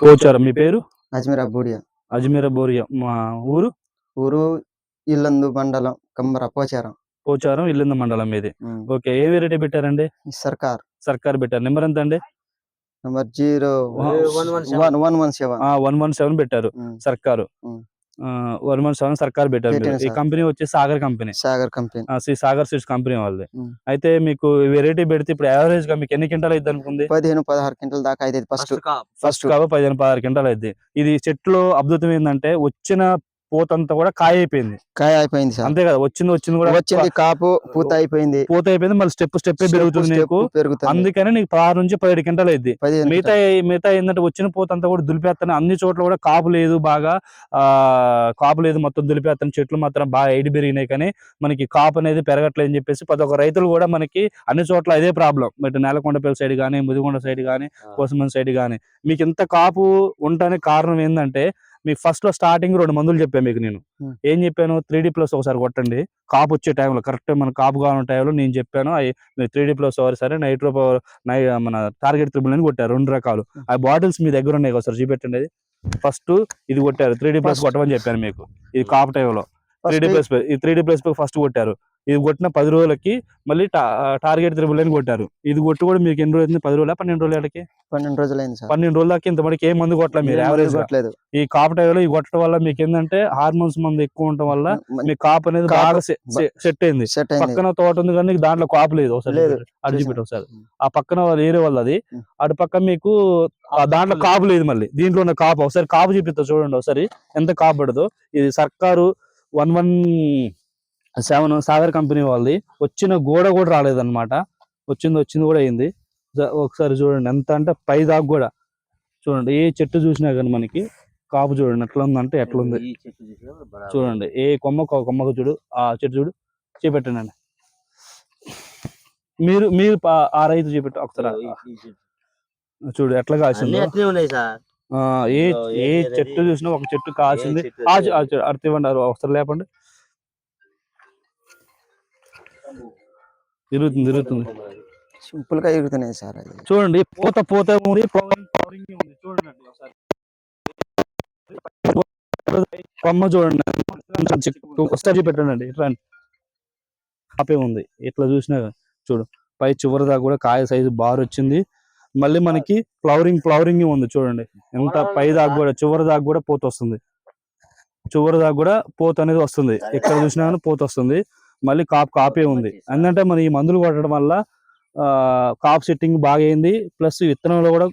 పోచారం. మీ పేరు? అజ్మీరా బూడియా. అజ్మీర బోరియా మా ఊరు? ఊరు ఇల్లందు మండలం కమ్మర పోచారం. పోచారం ఇల్లింద మండలం మీది. ఓకే ఏ వెరైటీ పెట్టారండి? సర్కార్. సర్కార్ పెట్టారు. నెంబర్ ఎంత అండి? Number zero one one one one one seven. One one seven పెట్టారు. సర్కారు. ఉమ్. వన్ వన్ సెవెన్ సర్కార్ పెట్టారు. ఈ. కంపెనీ వచ్చి సాగర్ కంపెనీ. సాగర్ కంపెనీ. ఆ, శ్రీ సాగర్ సీడ్స్ కంపెనీ వాళ్ళది. అయితే మీకు వెరైటీ పెడితే ఇప్పుడు యావరేజ్గా మీకు ఎన్ని క్వింటాల్ అయింది అనుకుంది? పదిహేను పదహారు క్వింటల్ దాకా అయితే ఫస్ట్. ఫస్ట్ కాబట్టి పదిహేను పదహారు క్వింటాల్ అయింది ఇది చెట్లు అద్భుతం ఏంటంటే వచ్చిన పూతంతా కూడా కాయ అయిపోయింది కాయ అయిపోయింది సార్. అంతే కదా వచ్చింది వచ్చింది కూడా వచ్చింది కాపు పూత అయిపోయింది పూత అయిపోయింది మళ్ళీ స్టెప్ స్టెప్ పెరుగుతుంది నీకు. పెరుగుతుంది. అందుకనే నీకు పదహారు నుంచి పదిహేడు క్వింటాల్. అయింది మిగతా మిగతా ఏంటంటే వచ్చిన పూత అంతా కూడా దులిపేస్తాను. అన్ని చోట్ల కూడా కాపు లేదు బాగా. ఆ కాపు లేదు మొత్తం దులిపేస్తాను. చెట్లు మాత్రం బాగా ఎయిడి పెరిగినాయి కానీ మనకి కాపు అనేది పెరగట్లేదు అని చెప్పేసి ప్రతి ఒక్క రైతులు కూడా మనకి అన్ని చోట్ల అదే ప్రాబ్లం. ఇటు నేలకొండపల్లి సైడ్ కానీ ముదిగొండ సైడ్ కానీ కోసమన్ సైడ్ కానీ మీకు ఇంత కాపు ఉండడానికి కారణం ఏంటంటే మీకు ఫస్ట్లో స్టార్టింగ్ రెండు మందులు చెప్పాను మీకు నేను. ఏం చెప్పాను? త్రీ డి ప్లస్ ఒకసారి కొట్టండి. కాపు వచ్చే టైంలో కరెక్ట్ మన కాపు కావాలన్న టైంలో నేను చెప్పాను అవి మీరు త్రీ డి ప్లస్ ఒకసారి సరే నైట్రో పవర్ నై మన టార్గెట్ త్రిబుల్ అని కొట్టారు రెండు రకాలు. ఆ. బాటిల్స్ మీ దగ్గర ఉన్నాయి ఒకసారి చూపెట్టండి అది. ఫస్ట్ ఇది కొట్టారు త్రీ డి ప్లస్. కొట్టమని చెప్పాను మీకు. ఇది కాపు టైంలో త్రీ డి ప్లస్ ఈ త్రీ డి ప్లస్ ఫస్ట్ కొట్టారు. ఇది కొట్టిన పది రోజులకి మళ్ళీ టార్గెట్ త్రిబుల్ అని కొట్టారు. ఇది కొట్టి కూడా మీకు ఎన్ని రోజులు పది రోజుల? పన్నెండు రోజులకి పన్నెండు రోజులైంది సార్. పన్నెండు రోజుల దాకా ఇంతవరకు ఏ మందు కొట్టలే మీరు యావరేజ్ కొట్టలేదు. ఈ కాపు టైంలో ఈ కొట్టడం వల్ల మీకు ఏంటంటే హార్మోన్స్ మందు ఎక్కువ ఉండటం వల్ల మీ కాపు అనేది బాగా సెట్ అయింది. పక్కన తోట ఉంది కానీ దాంట్లో కాపు లేదు ఒకసారి. చూపెట్టు ఒకసారి. ఆ పక్కన ఏరే వాళ్ళు అది. అటు పక్క మీకు దాంట్లో కాపు లేదు మళ్ళీ. దీంట్లో ఉన్న కాపు. ఒకసారి కాపు చూపిస్తా చూడండి ఒకసారి. ఎంత కాపు పడదో. ఇది సర్కారు one one seven Sagar company వాళ్ళది. వచ్చిన గోడ కూడా రాలేదన్నమాట. వచ్చింది వచ్చింది కూడా అయింది. ఒకసారి చూడండి ఎంత అంటే పై దాకా కూడా. చూడండి ఏ చెట్టు చూసినా కానీ మనకి కాపు చూడండి ఎట్లా ఉందంటే ఎట్లా ఉంది. చూడండి ఏ కొమ్మకు కొమ్మకు చూడు ఆ చెట్టు చూడు చూపెట్టండి. మీరు మీరు ఆ రైతు చూపెట్టు ఒకసారి. చూడు ఎట్లా కాసిందో. ఏ ఏ? చెట్టు చూసినా ఒక చెట్టు కాసింది. అర్థం ఇవ్వండి ఒకసారి లేపండి. తిరుగుతుంది తిరుగుతుంది. సింపుల్గా ఎగురుతున్నాయి సార్ అది. చూడండి పూత పూత ఉంది ఉంది చూడండి ఒకసారి. కొమ్మ చూడండి. ఒకసారి చూపెట్టండి ఇట్లా ఆపే ఉంది ఇట్లా చూసినా చూడు. పై చివరి దాకా కూడా కాయ సైజు బార్ వచ్చింది. మళ్ళీ మనకి ఫ్లవరింగ్ ఫ్లవరింగ్ ఉంది చూడండి. ఎంత పై దాకా కూడా చివరి దాకా కూడా పోత వస్తుంది. చివరి దాకా కూడా పోత అనేది వస్తుంది. ఎక్కడ చూసినా కానీ పోత వస్తుంది. మళ్ళీ కాపు కాపే ఉంది. ఎందుకంటే మన ఈ మందులు కొట్టడం వల్ల కాప్ సెట్టింగ్ బాగా అయింది. ప్లస్ విత్తనంలో కూడా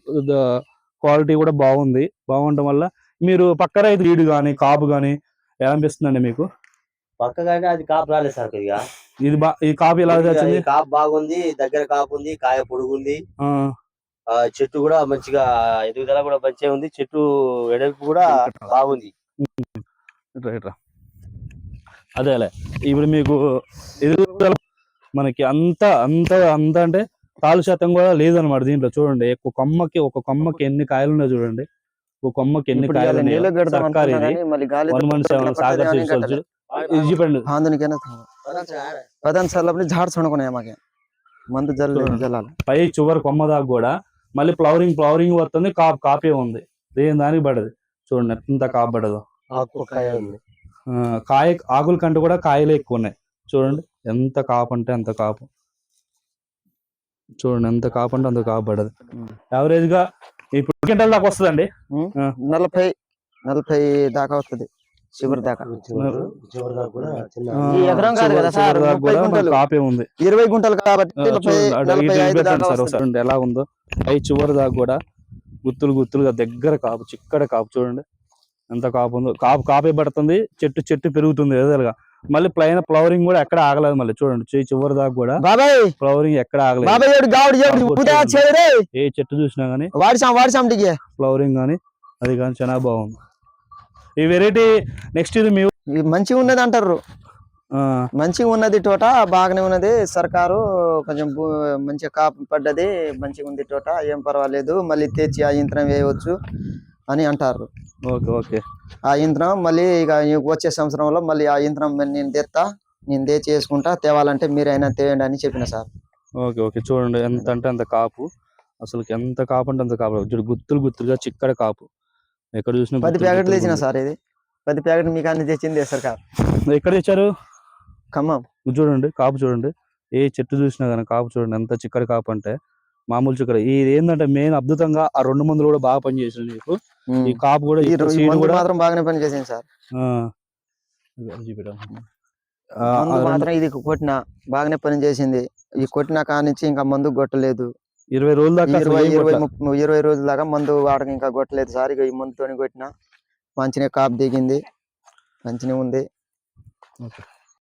క్వాలిటీ కూడా బాగుంది. బాగుండటం వల్ల మీరు పక్క రైతు ఈడు కానీ కాపు కానీ ఎలా అనిపిస్తుందండి మీకు? పక్కగానే అది కాపు రాలేదు సార్ ఇక ఇది ఈ కాపు ఎలా వచ్చింది? కాపు బాగుంది దగ్గర కాపు ఉంది కాయ పొడుగుంది ఆ, ఆ చెట్టు కూడా మంచిగా ఎదుగుదల కూడా మంచిగా ఉంది. చెట్టు వెడల్పు కూడా బాగుంది. ఇట్రా ఇట్రా అదేలే ఇప్పుడు మీకు ఎదురు మనకి అంత అంత అంత అంటే కాలు శాతం కూడా లేదనమాట దీంట్లో. చూడండి ఒక కొమ్మకి ఒక కొమ్మకి ఎన్ని కాయలు ఉన్నాయో చూడండి. ఒక కొమ్మకి ఎన్ని కాయలు వన్ వన్ చూడకున్నాయి మందు జల్లు పై చివరి కొమ్మ దాకా కూడా మళ్ళీ ఫ్లవరింగ్ ఫ్లవరింగ్ వస్తుంది కాపీ కాపే ఉంది. దేని దానికి పడదు చూడండి ఎంత కాపు పడదు ఆకు కాయ ఉంది. కాయ ఆకుల కంటే కూడా కాయలే ఎక్కువ ఉన్నాయి చూడండి ఎంత కాపు అంటే అంత కాపు. చూడండి ఎంత కాపు అంటే అంత కాపు పడదు. యావరేజ్గా ఇప్పుడు క్వింటల్ దాకా వస్తుందండి. నలభై నలభై దాకా వస్తుంది చివరి దాకా. ఎకరం కాదు కదా సార్, గుంటలు. కాపే ఉంది. ఇరవై గుంటలు కాబట్టి ఎలా ఉందో. పై చివరి దాకా కూడా గుత్తులు గుత్తులుగా దగ్గర కాపు చిక్కడ కాపు చూడండి. ఎంత కాపు ఉందో కాపు కాపే పడుతుంది చెట్టు చెట్టు పెరుగుతుంది ఎదురుగా మళ్ళీ ప్లైన్ ఫ్లవరింగ్ కూడా ఎక్కడ ఆగలేదు మళ్ళీ చూడండి చివరి దాకా కూడా బాబాయ్! ఫ్లవరింగ్ ఎక్కడ ఆగలేదు. ఏ చెట్టు చూసినా గానీ వాడిసాం వాడిసాం ఫ్లవరింగ్ కానీ అది కానీ చాలా బాగుంది. ఈ వెరైటీ నెక్స్ట్ ఇది మీ మంచిగా ఉన్నది అంటారు ఆ, మంచిగా ఉన్నది తోట బాగానే ఉన్నది. సర్కారు కొంచెం మంచిగా కాపు పడ్డది మంచిగా ఉంది తోట ఏం పర్వాలేదు. మళ్ళీ తెచ్చి ఆ యంత్రం వేయవచ్చు అని అంటారు ఓకే ఓకే. ఆ యంత్రం మళ్ళీ ఇక వచ్చే సంవత్సరంలో మళ్ళీ ఆ యంత్రం మళ్ళీ నేను తెస్తా నేను తెచ్చి వేసుకుంటా తేవాలంటే మీరైనా తేయండి అని చెప్పిన సార్. Okay okay. చూడండి ఎంత అంటే అంత కాపు. అసలు ఎంత కాపు అంటే అంత కాపు. చూడు గుత్తులు గుత్తులుగా చిక్కడ కాపు. ఎక్కడ చూసినా పది ప్యాకెట్లు తెచ్చిన. సార్ ఇది? పది ప్యాకెట్ మీకు అన్ని తెచ్చింది సర్కార్ ఎక్కడ తెచ్చారు? ఖమ్మం. చూడండి కాపు చూడండి. ఏ చెట్టు చూసినా కానీ కాపు చూడండి ఎంత చిక్కడి కాపు అంటే. మామూలు చిక్కడ ఇది ఏంటంటే మెయిన్ అద్భుతంగా ఆ రెండు మందులు కూడా బాగా పనిచేసింది నీకు. ఉమ్. ఈ కాపు కూడా సీడ్ కూడా మాత్రం బాగానే పని చేసింది సార్ మాత్రం ఇది కొట్టిన బాగానే పని చేసింది ఈ కొట్టిన కానించి ఇంకా మందు కొట్టలేదు. ఇరవై రోజుల దాకా ఇరవై ఇరవై ఇరవై రోజుల దాకా మందు వాడక ఇంకా కొట్టలేదు సార్. ఇక ఈ మందుతోని కొట్టిన. మంచిగా కాపు దిగింది. మంచిగా ఉంది. ఓకే.